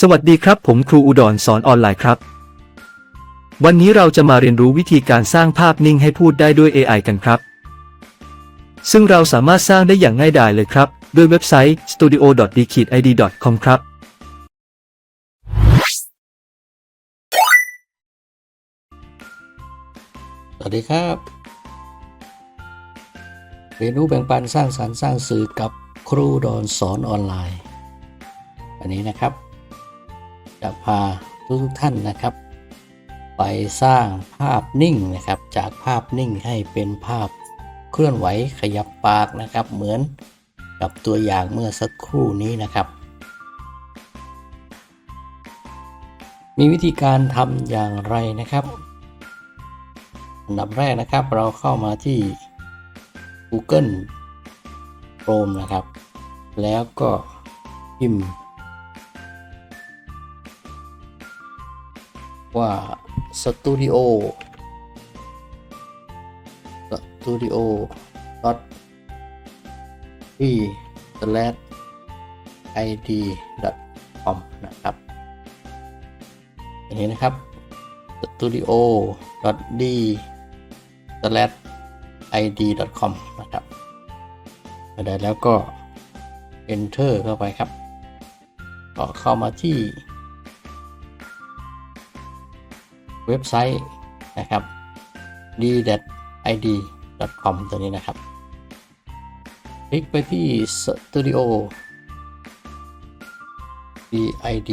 สวัสดีครับ ผมครูอุดรสอนออนไลน์ครับ วันนี้เราจะมาเรียนรู้วิธีการสร้างภาพนิ่งให้พูดได้ด้วย AI กันครับ ซึ่งเราสามารถสร้างได้อย่างง่ายดายเลยครับ ด้วยเว็บไซต์ studio.d-id.com ครับ สวัสดีครับ เรียนรู้แบ่งปันสร้างสรรค์สร้างสื่อกับครูดอนสอนออนไลน์วันนี้นะครับ จะพาทุกทุกท่านนะครับ ไปสร้างภาพนิ่งนะครับ จากภาพนิ่งให้เป็นภาพเคลื่อนไหวขยับปากนะครับ เหมือนกับตัวอย่างเมื่อสักครู่นี้นะครับ มีวิธีการทำอย่างไรนะครับอันดับแรกนะครับเราเข้ามาที่ Google Chrome นะครับ แล้วก็พิมพ์ ว่าสตูดิโอสตูดิโอดอททีสแลชไอดีดอทคอมนะครับอย่างนี้นะครับ studio d slash id com นะครับได้แล้วก็ enter เข้าไปครับ ก็เข้ามาที่ เว็บไซต์นะครับ d id com ตัวนี้นะครับ คลิกไปที่ studio did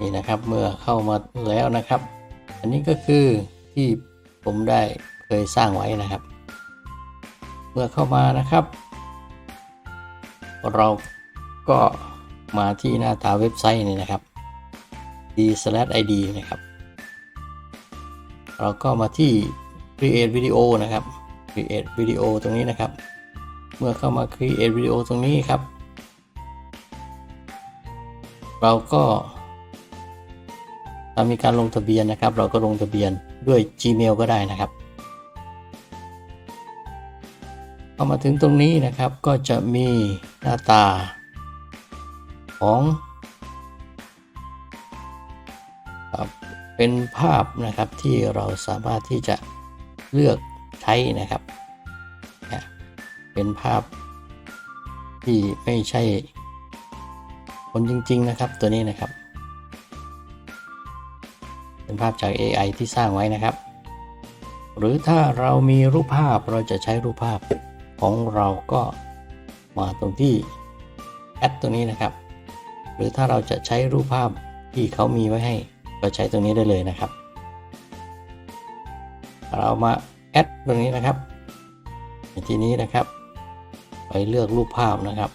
นี่นะครับเมื่อเข้ามาแล้วนะครับ อันนี้ก็คือที่ผมได้เคยสร้างไว้นะครับ เมื่อเข้ามานะครับ เราก็ มาที่หน้าตาเว็บไซต์นี่นะครับ d id นะครับ เราก็มาที่ create video นะครับ create video ตรงนี้นะครับ เมื่อเข้ามา create video ตรงนี้ครับ เราก็ถ้ามีการลงทะเบียนนะครับ เราก็ลงทะเบียนด้วย Gmail ก็ได้นะครับเข้ามาถึงตรงนี้นะครับก็จะมีหน้าตา ของเป็นภาพนะครับที่เราสามารถที่จะเลือกใช้นะครับ เป็นภาพที่ไม่ใช่คนจริง ๆ นะครับตัวนี้นะครับ เป็นภาพจาก AI ที่สร้างไว้นะครับ หรือถ้าเรามีรูปภาพเราจะใช้รูปภาพของเราก็มาตรงที่แอดตรงนี้นะครับ หรือถ้าเราจะใช้รูปภาพที่เขามีไว้ให้ ก็ใช้ตรงนี้ได้เลยนะครับ เรามาแอดตรงนี้นะครับในที่นี้นะครับ ไปเลือกรูปภาพนะครับ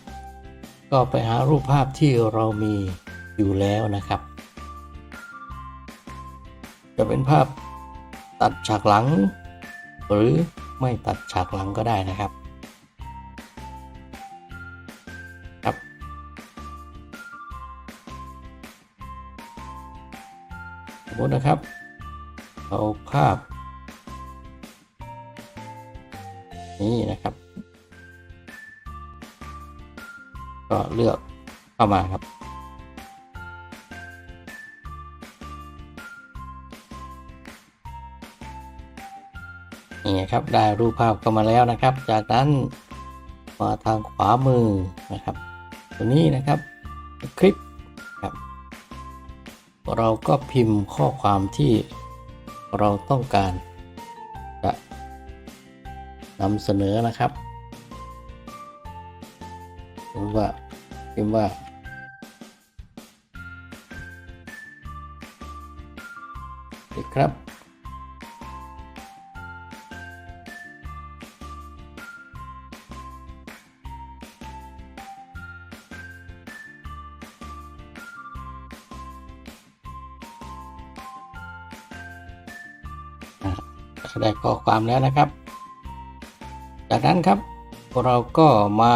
ก็ไปหารูปภาพที่เรามีอยู่แล้วนะครับ จะเป็นภาพตัดฉากหลัง หรือไม่ตัดฉากหลังก็ได้นะครับครับ นะครับ เอาภาพ นี้นะครับ ก็เลือกเข้ามาครับ นี่ครับได้รูปภาพเข้ามาแล้วนะครับ จากนั้นมาทางขวามือนะครับ ตัวนี้นะครับคลิปครับ เราก็พิมพ์ข้อความที่เราต้องการจะนำเสนอนะครับผมว่าพิมพ์ว่าครับ ได้ข้อความแล้วนะครับ จากนั้นครับเราก็มา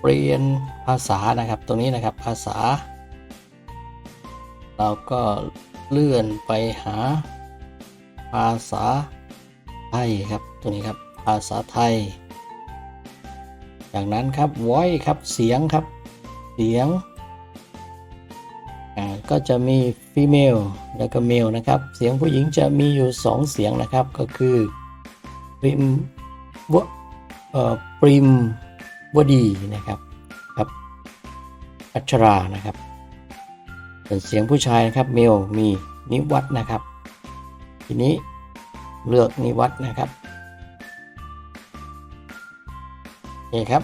เปลี่ยนภาษานะครับ ตรงนี้นะครับภาษา เราก็เลื่อนไปหาภาษาไทยครับตัวนี้ครับภาษาไทย จากนั้นครับ voice ครับเสียงครับ เสียง ก็จะมี female แล้วก็ male นะครับ เสียงผู้หญิงจะมีอยู่ 2 เสียงนะครับ ก็คือ prim วเอ่อ prim วดีนะครับครับ อัชรานะครับ ส่วนเสียงผู้ชายนะครับ male มีนิวัฒนะครับ ทีนี้เลือกนิวัฒน์นะครับโอเคครับ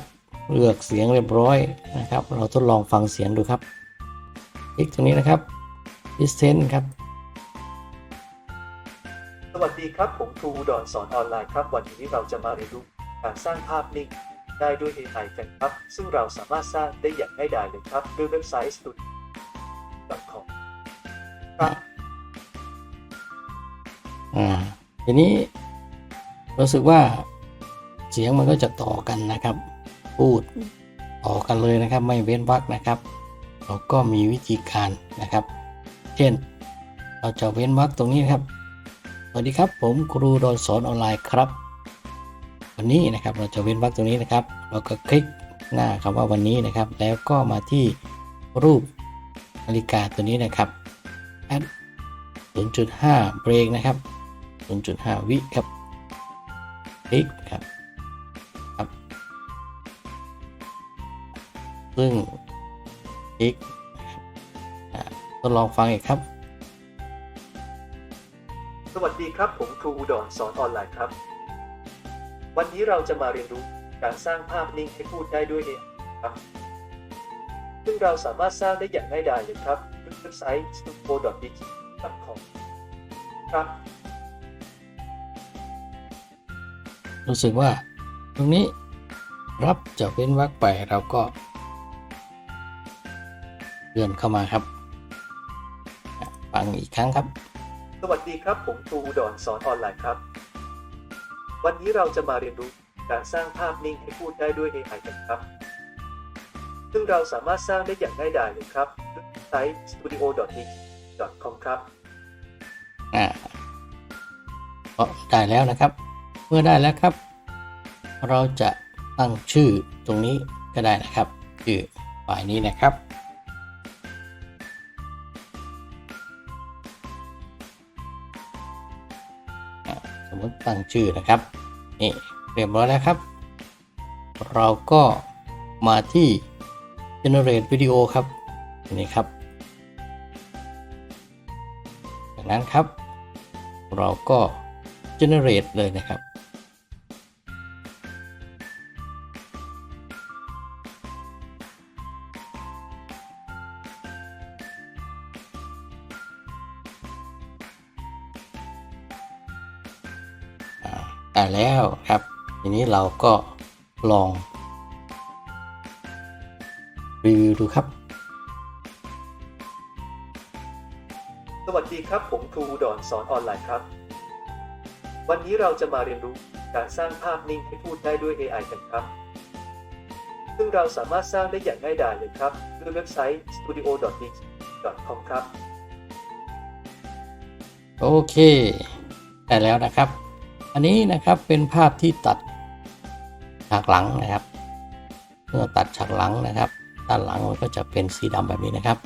เลือกเสียงเรียบร้อยนะครับ เราทดลองฟังเสียงดูครับ คลิกตรงนี้นะครับ distance ครับ สวัสดีครับผมครูอุดรสอนออนไลน์ครับ วันนี้เราจะมาเรียนรู้การสร้างภาพนิ่งได้ด้วย AI กันครับ ซึ่งเราสามารถสร้างได้อย่างง่ายดายเลยครับด้วยเว็บไซต์ studio.com ครับอ่าทีนี้รู้สึกว่าเสียงมันก็จะต่อกันนะครับ พูดต่อกันเลยนะครับ ไม่เว้นวรรคนะครับ เราก็มีวิธีการนะครับ เช่น เราจะเว้นวรรคตรงนี้นครับ สวัสดีครับ ผมครูโดนสอนออนไลน์ครับ วันนี้นะครับเราจะเว้นวรรคตรงนี้นะครับ เราก็คลิกหน้าคำว่าวันนี้นะครับ แล้วก็มาที่รูปนาฬิกาตัวนี้นะครับ add 0.5 เบรกนะครับ 0.5 วิครับ คลิกครับครับ ซึ่ง คลิกนะครับอ่าทดลองฟังอีกครับ สวัสดีครับ ผมครูอุดรสอนออนไลน์ครับ วันนี้เราจะมาเรียนรู้การสร้างภาพนิ่งให้พูดได้ด้วย AI ครับ ซึ่งเราสามารถสร้างได้อย่างง่ายดายเลยครับด้วยเว็บไซต์ studio.com ครับรู้สึกว่า ตรงนี้รับจะเว้นวรรคไปเราก็ เลื่อนเข้ามาครับอะฟังอีกครั้งครับ สวัสดีครับ ผมครูอุดรสอนออนไลน์ครับ วันนี้เราจะมาเรียนรู้การสร้างภาพนิ่งให้พูดได้ด้วย AI กันครับ ซึ่งเราสามารถสร้างได้อย่างง่ายดายเลยครับด้วยเว็บไซต์ studio.com ครับอ่าก็ได้แล้วนะครับ เมื่อได้แล้วครับ เราจะตั้งชื่อตรงนี้ก็ได้นะครับ ชื่อฝ่ายนี้นะครับ ตั้งชื่อนะครับนี่เรียบร้อยแล้วครับ เราก็มาที่ generate video ครับนี่ครับจากนั้นครับ เราก็ generate เลยนะครับ ได้แล้วครับ ทีนี้เราก็ลองรีวิวดูครับ สวัสดีครับ ผมครูอุดรสอนออนไลน์ครับ วันนี้เราจะมาเรียนรู้การสร้างภาพนิ่งให้พูดได้ด้วย AI กันครับ ซึ่งเราสามารถสร้างได้อย่างง่ายดายเลยครับด้วยเว็บไซต์ studio.com ครับ โอเค ได้แล้วนะครับ อันนี้นะครับเป็นภาพที่ตัดฉากหลังนะครับ เมื่อตัดฉากหลังนะครับ ด้านหลังมันก็จะเป็นสีดำแบบนี้นะครับ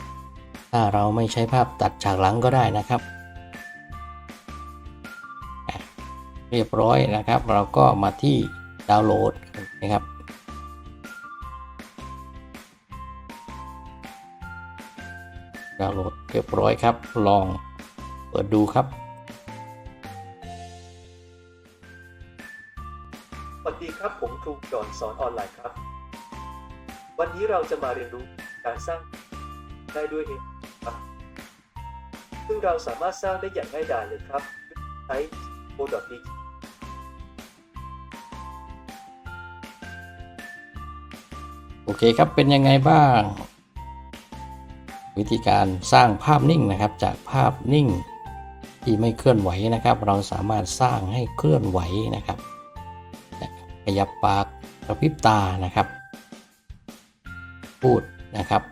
ถ้าเราไม่ใช้ภาพตัดฉากหลังก็ได้นะครับ เรียบร้อยนะครับ เราก็มาที่ดาวน์โหลดนะครับดาวน์โหลดเรียบร้อยครับ ลองเปิดดูครับ ครับผมครูอุดรสอนออนไลน์ครับ วันนี้เราจะมาเรียนรู้การสร้างได้ด้วย AI ครับ ซึ่งเราสามารถสร้างได้อย่างง่ายดายเลยครับด้วยเว็บไซต์ o.d โอเคครับ เป็นยังไงบ้าง วิธีการสร้างภาพนิ่งนะครับ จากภาพนิ่งที่ไม่เคลื่อนไหวนะครับ เราสามารถสร้างให้เคลื่อนไหวนะครับ ยับปากกระพริบตานะครับ พูดนะครับ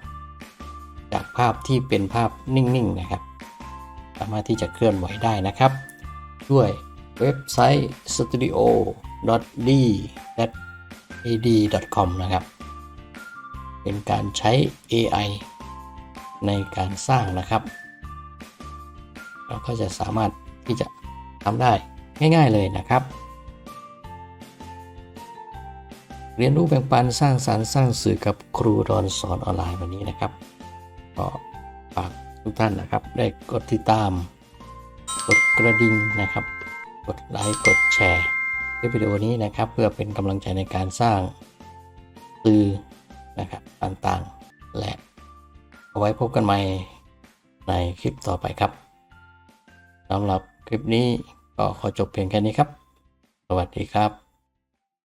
จากภาพที่เป็นภาพนิ่งๆนะครับ สามารถที่จะเคลื่อนไหวได้นะครับ ด้วยเว็บไซต์ studio.d ad.com นะครับ เป็นการใช้ AI ในการสร้างนะครับ เราก็จะสามารถที่จะทำได้ง่าย ๆเลยนะครับ เรียนรู้แบ่งปันสร้างสารรค์สร้างสื่อกับครูรอนสอนออนไลน์วันนี้นะครับก็ฝากทุกท่านนะครับ ได้กดติดตาม กดกระดิ่งนะครับ กดไลค์กดแชร์คลิปวิดีโอนี้นะครับ เพื่อเป็นกำลังใจในการสร้างสื่อนะครับต่างๆ และเอาไว้พบกันใหม่ในคลิปต่อไปครับสำหรับคลิปนี้ก็ขอจบเพียงแค่นี้ครับ สวัสดีครับ